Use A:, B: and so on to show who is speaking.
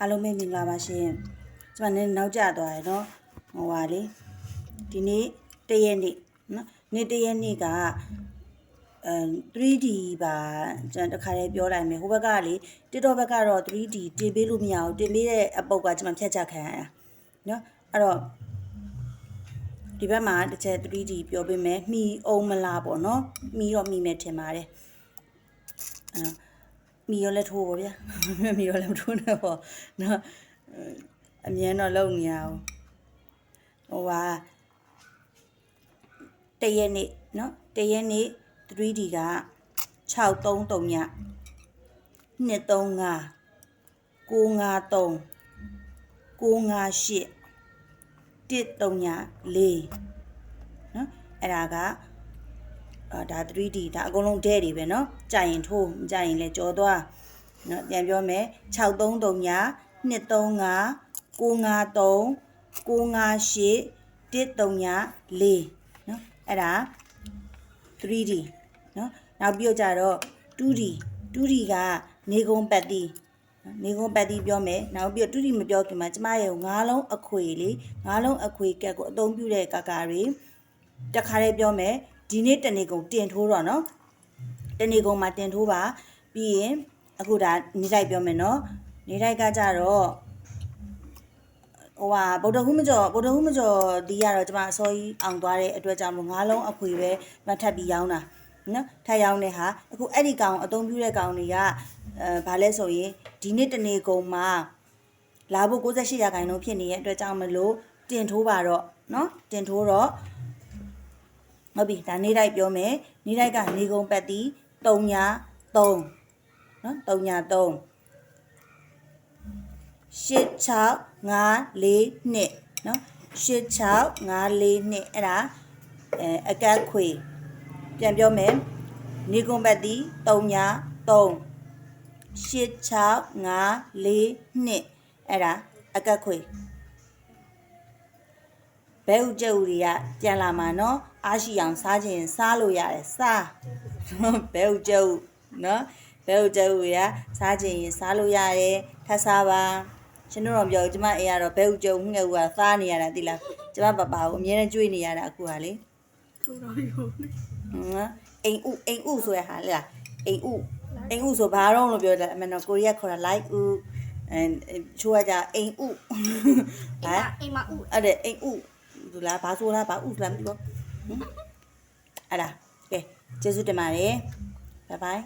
A: အားလုံးပဲမင်္ဂလာပါရှင်ကျွန်မလည်းနောက်ကျသွားရယ်နော်ဟိုပါလေဒီနေ့တရက်နေ့နော်နေ့တရက်နေ့ကအဲ 3D ပါကျွန်တော်တခါလေးပြောလိုက်မယ်ဟိုဘက်ကလေ TikTok ဘက်ကတော့ 3D တင်ပေးလို့မရဘူးတင်ပေးတဲ့အပုတ်ကကျွန်မဖြတ်ချခံရတာနော်အဲ့တော့ဒီဘက်မှာတစ်ချက် 3D ပြောပေးမယ်မှီအောင်မလားပေါ့နော်မှီတော့မှီမယ်ထင်ပါတယ်အဲ့တော့ မီရောလက်ထိုးပါဗျာမီရောလက်မထိုးနဲ့ပေါ့နော်အမြဲတော့လုံနေရအောင်ဟိုပါတရက်နေ့နော်တရက်နေ့ 3D က633ည235 953 958 139 4နော်အဲ့ဒါကအာ ဒါ 3D ဒါအကုန်လုံးဒဲတွေပဲเนาะကြာရင်ထိုးမကြာရင်လည်းကြောသွားเนาะပြန်ပြောမယ်633ည235 953 958 139 4เนาะအဲ့ဒါ 3D เนาะနောက်ပြီးတော့ကြတော့ 2D 2D ကနေကုံပတ်တီနော်နေကုံပတ်တီပြောမယ်နောက်ပြီးတော့ 2D မပြောခင်မှာကျမရဲ့ငါးလုံးအခွေလေငါးလုံးအခွေကက်ကိုအသုံးပြုတဲ့ကာကာတွေတခါလေးပြောမယ် ဒီနေ့တနေကုန်တင်ထိုးတော့နော်တနေကုန်မှာတင်ထိုးပါပြီးရင်အခုဒါနေလိုက်ပြောမယ်နော်နေလိုက်ကကြတော့ဟိုဟာဗုဒ္ဓဟူးမကျော်ဗုဒ္ဓဟူးမကျော်ဒီကတော့ကျွန်မအစောကြီးအောင်သွားတဲ့အတွက်ကြောင့်မို့ငါးလုံးအခွေပဲမထပ်ပြီးရောင်းတာနော်ထပ်ရောင်းတဲ့ဟာအခုအဲ့ဒီကောင်အသုံးပြုတဲ့ကောင်တွေကအဲဘာလဲဆိုရင်ဒီနေ့တနေကုန်မှာလာဖို့68ရာခိုင်နှုန်းဖြစ်နေတဲ့အတွက်ကြောင့်မလို့တင်ထိုးပါတော့နော်တင်ထိုးတော့ ဟုတ်ပြီဒါနေလိုက်ပြောမယ်နေလိုက်ကနေကုန်ပတ်တီ3ညာ3နော်3ညာ3 8654နှစ်နော်8654နှစ်အဲ့ဒါအဲအကတ်ခွေပြန်ပြောမယ်နေကွန်ဘတ်တီ3ညာ3 8654နှစ်အဲ့ဒါအကတ်ခွေ ဘဲဥကျုပ်တွေကပြန်လာမှာနော်အားရှိအောင်စားခြင်းစားလို့ရတယ်စားဘဲဥကျုပ်နော်ဘဲဥကျုပ်တွေကစားခြင်းစားလို့ရတယ်ထပ်စားပါရှင်တို့တော့ပြောကျမအေးကတော့ဘဲဥကျုပ်ငှက်ဥကစားနေရတာတိလားကျမပပကိုအမြဲတမ်းကြွေးနေရတာအခုဟာလေ
B: သူတော်ရုံနဲ့
A: နော်အိမ်ဥအိမ်ဥဆိုရဟာလေလားအိမ်ဥအိမ်ဥဆိုဘာတော့လို့ပြောတယ်အမှန်တော့ကိုရီးယားခေါ်တာ like ဥအဲချိုးရကြအိမ်ဥဟ
B: အိမ်
A: မ်
B: မအိမ်မဥ
A: အဲ့ဒါအိမ်ဥ သူလားဘာဆိုလားဘာဥလားမသိဘူးဟင်အဲ့ဒါကဲကျေးဇူးတင်ပါတယ်ဘိုင်ဘိုင်